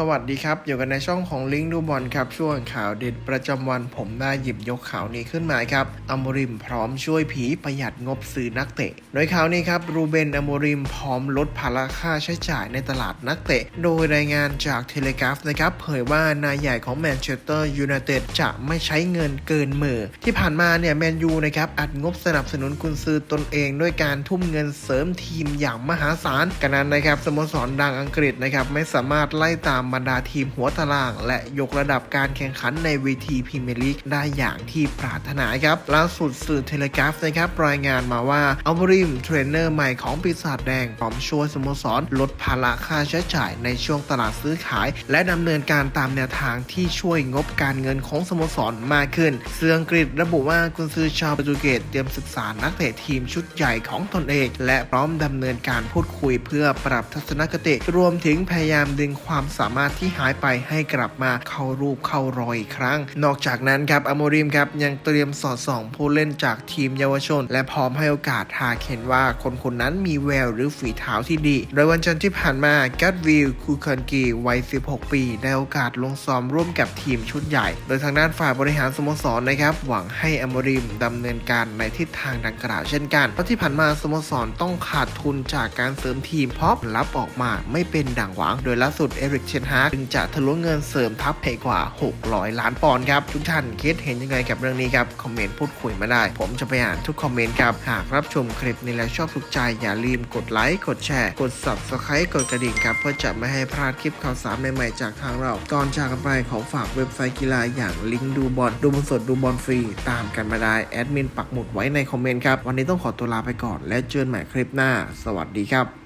สวัสดีครับ อยู่กันในช่องของลิงก์ดูบอลครับช่วงข่าวเด็ดประจำวันผมได้หยิบยกข่าวนี้ขึ้นมาครับอโมริมพร้อมช่วยผีประหยัดงบซื้อนักเตะ โดยข่าวนี้ครับรูเบนอโมริมพร้อมลดภาระค่าใช้จ่ายในตลาดนักเตะ โดยรายงานจากเทเลกราฟนะครับเผยว่านายใหญ่ของแมนเชสเตอร์ยูไนเต็ดจะไม่ใช้เงินเกินมือ ที่ผ่านมาเนี่ยแมนยูนะครับอัดงบสนับสนุนกุนซือตนเอง ด้วยการทุ่มเงินเสริมทีมอย่างมหาศาลกันนั้นนะครับสโมสรดังอังกฤษนะครับไม่สามารถไล่ตามบรรดาทีมหัวตาราง และยกระดับการแข่งขันในเวทีพรีเมียร์ลีกได้อย่างที่ปรารถนาครับล่าสุดสื่อเทเลกราฟนะครับรายงานมาว่าอัลบริมเทรนเนอร์ใหม่ของปีศาจแดงพร้อมช่วยสโมสรลดภาระค่าใช้จ่ายในช่วงตลาดซื้อขาย และดำเนินการตามแนวทางที่ช่วยงบการเงินของสโมสรมากขึ้นเสื่ออังกฤษระบุว่ากุนซือชาวโปรตุเกสเตรียมศึกษานักเตะทีมชุดใหญ่ของตนเอง และพร้อมดำเนินการพูดคุยเพื่อปรับทัศนคติ รวมถึงพยายามดึงความสามารถที่หายไปให้กลับมาเข้ารูปเข้ารอยอีกครั้ง นอกจากนั้นครับอโมริมครับยังเตรียมสอดส่องผู้เล่นจากทีมเยาวชน และพร้อมให้โอกาสหากเห็นว่าคนคนนั้นมีแววหรือฝีเท้าที่ดี โดยวันจันทร์ที่ผ่านมากัตวิลคูคันกีวัย 16 ปีได้โอกาสลงซ้อมร่วมกับทีมชุดใหญ่ โดยทางด้านฝ่ายบริหารสโมสรนะครับ หวังให้อโมริมดำเนินการในทิศทางดังกล่าวเช่นกัน เพราะที่ผ่านมาสโมสรต้องขาดทุนจากการเสริมทีมเพราะผลลัพธ์ออกมาไม่เป็นดังหวัง โดยล่าสุดเอริกเชนฮาร์จึงจะทะลุเงินเสริมทัพไปกว่า 600 ล้านปอนด์ครับ ทุกท่านคิดเห็นยังไงกับเรื่องนี้ครับ คอมเมนต์พูดคุยมาได้ ผมจะไปอ่านทุกคอมเมนต์ครับ หากรับชมคลิปนี้แล้วชอบถูกใจ อย่าลืมกดไลค์กดแชร์ กด subscribe กดกระดิ่งครับ เพื่อจะไม่ให้พลาดคลิปข่าวสารใหม่ๆจากทางเรา ก่อนจากกันไปขอฝากเว็บไซต์กีฬาอย่างลิงก์ดูบอลดูบอลสดดูบอลฟรีตามกันมาได้แอดมินปักหมุดไว้ในคอมเมนต์ครับวันนี้ต้องขอตัวลาไปก่อนและเจอกันใหม่คลิปหน้า สวัสดีครับ